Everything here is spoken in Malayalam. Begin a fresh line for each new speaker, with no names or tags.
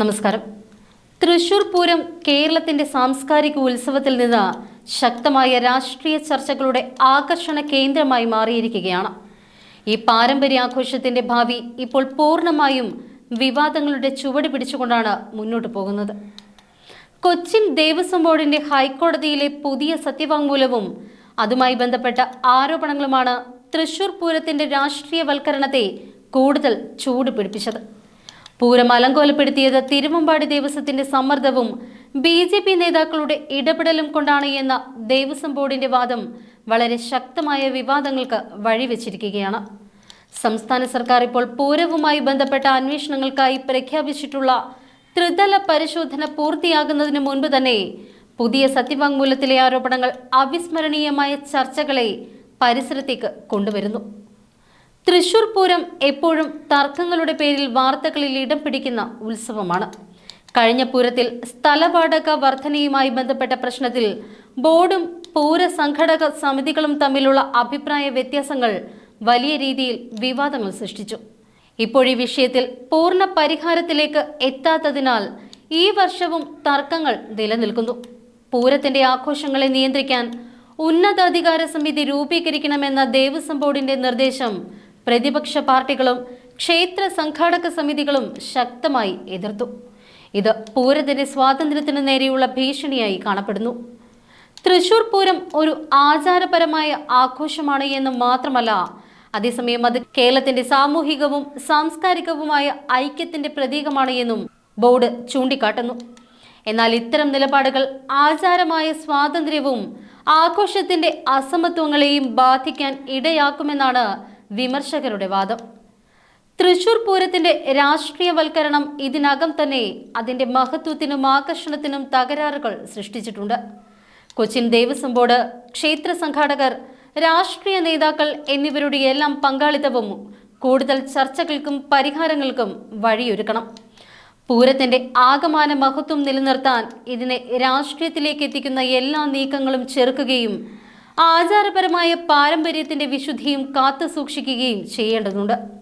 നമസ്കാരം. തൃശൂർ പൂരം കേരളത്തിന്റെ സാംസ്കാരിക ഉത്സവത്തിൽ നിന്ന് ശക്തമായ രാഷ്ട്രീയ ചർച്ചകളുടെ ആകർഷണ കേന്ദ്രമായി മാറിയിരിക്കുകയാണ്. ഈ പാരമ്പര്യാഘോഷത്തിന്റെ ഭാവി ഇപ്പോൾ പൂർണമായും വിവാദങ്ങളുടെ ചുവട് പിടിച്ചുകൊണ്ടാണ് മുന്നോട്ട് പോകുന്നത്. കൊച്ചിൻ ദേവസ്വം ബോർഡിന്റെ ഹൈക്കോടതിയിലെ പുതിയ സത്യവാങ്മൂലവും അതുമായി ബന്ധപ്പെട്ട ആരോപണങ്ങളുമാണ് തൃശൂർ പൂരത്തിന്റെ രാഷ്ട്രീയവൽക്കരണത്തെ കൂടുതൽ ചൂട് പിടിപ്പിച്ചത്. പൂരം അലങ്കോലപ്പെടുത്തിയത് തിരുവമ്പാടി ദേവസ്വത്തിന്റെ സമ്മർദ്ദവും ബി ജെ പി നേതാക്കളുടെ ഇടപെടലും കൊണ്ടാണ് എന്ന ദേവസ്വം ബോർഡിന്റെ വാദം വളരെ ശക്തമായ വിവാദങ്ങൾക്ക് വഴിവെച്ചിരിക്കുകയാണ്. സംസ്ഥാന സർക്കാർ ഇപ്പോൾ പൂരവുമായി ബന്ധപ്പെട്ട അന്വേഷണങ്ങൾക്കായി പ്രഖ്യാപിച്ചിട്ടുള്ള ത്രിതല പരിശോധന പൂർത്തിയാകുന്നതിന് മുൻപ് തന്നെ പുതിയ സത്യവാങ്മൂലത്തിലെ ആരോപണങ്ങൾ അവിസ്മരണീയമായ ചർച്ചകളെ പരിസരത്തേക്ക് കൊണ്ടുവരുന്നു. തൃശൂർ പൂരം എപ്പോഴും തർക്കങ്ങളുടെ പേരിൽ വാർത്തകളിൽ ഇടം പിടിക്കുന്ന ഉത്സവമാണ്. കഴിഞ്ഞ പൂരത്തിൽ സ്ഥലവാടക വർധനയുമായി ബന്ധപ്പെട്ട പ്രശ്നത്തിൽ ബോർഡും പൂര സംഘടക സമിതികളും തമ്മിലുള്ള അഭിപ്രായ വ്യത്യാസങ്ങൾ വലിയ രീതിയിൽ വിവാദങ്ങൾ സൃഷ്ടിച്ചു. ഇപ്പോഴീ വിഷയത്തിൽ പൂർണ പരിഹാരത്തിലേക്ക് എത്താത്തതിനാൽ ഈ വർഷവും തർക്കങ്ങൾ നിലനിൽക്കുന്നു. പൂരത്തിന്റെ ആഘോഷങ്ങളെ നിയന്ത്രിക്കാൻ ഉന്നതാധികാര സമിതി രൂപീകരിക്കണമെന്ന ദേവസ്വം ബോർഡിന്റെ നിർദ്ദേശം പ്രതിപക്ഷ പാർട്ടികളും ക്ഷേത്ര സംഘാടക സമിതികളും ശക്തമായി എതിർത്തു. ഇത് പൂരത്തിന്റെ സ്വാതന്ത്ര്യത്തിന് നേരെയുള്ള ഭീഷണിയായി കാണപ്പെടുന്നു. തൃശൂർ പൂരം ഒരു ആചാരപരമായ ആഘോഷമാണ് എന്ന് മാത്രമല്ല അതേസമയം അത് കേരളത്തിന്റെ സാമൂഹികവും സാംസ്കാരികവുമായ ഐക്യത്തിന്റെ പ്രതീകമാണ് എന്നും ബോർഡ് ചൂണ്ടിക്കാട്ടുന്നു. എന്നാൽ ഇത്തരം നിലപാടുകൾ ആചാരമായ സ്വാതന്ത്ര്യവും ആഘോഷത്തിന്റെ അസമത്വങ്ങളെയും ബാധിക്കാൻ ഇടയാക്കുമെന്നാണ് വിമർശകരുടെ വാദം. തൃശൂർ പൂരത്തിന്റെ രാഷ്ട്രീയവൽക്കരണം ഇതിനകം തന്നെ അതിന്റെ മഹത്വത്തിനും ആകർഷണത്തിനും തകരാറുകൾ സൃഷ്ടിച്ചിട്ടുണ്ട്. കൊച്ചിൻ ദേവസ്വം ബോർഡ് ക്ഷേത്ര സംഘാടകർ രാഷ്ട്രീയ നേതാക്കൾ എന്നിവരുടെ എല്ലാം പങ്കാളിത്തവും കൂടുതൽ ചർച്ചകൾക്കും പരിഹാരങ്ങൾക്കും വഴിയൊരുക്കണം. പൂരത്തിന്റെ ആകമാന മഹത്വം നിലനിർത്താൻ ഇതിനെ രാഷ്ട്രീയത്തിലേക്ക് എത്തിക്കുന്ന എല്ലാ നീക്കങ്ങളും ചെറുക്കുകയും ആചാരപരമായ പാരമ്പര്യത്തിന്റെ വിശുദ്ധിയും കാത്തു സൂക്ഷിക്കുകയും ചെയ്യേണ്ടതുണ്ട്.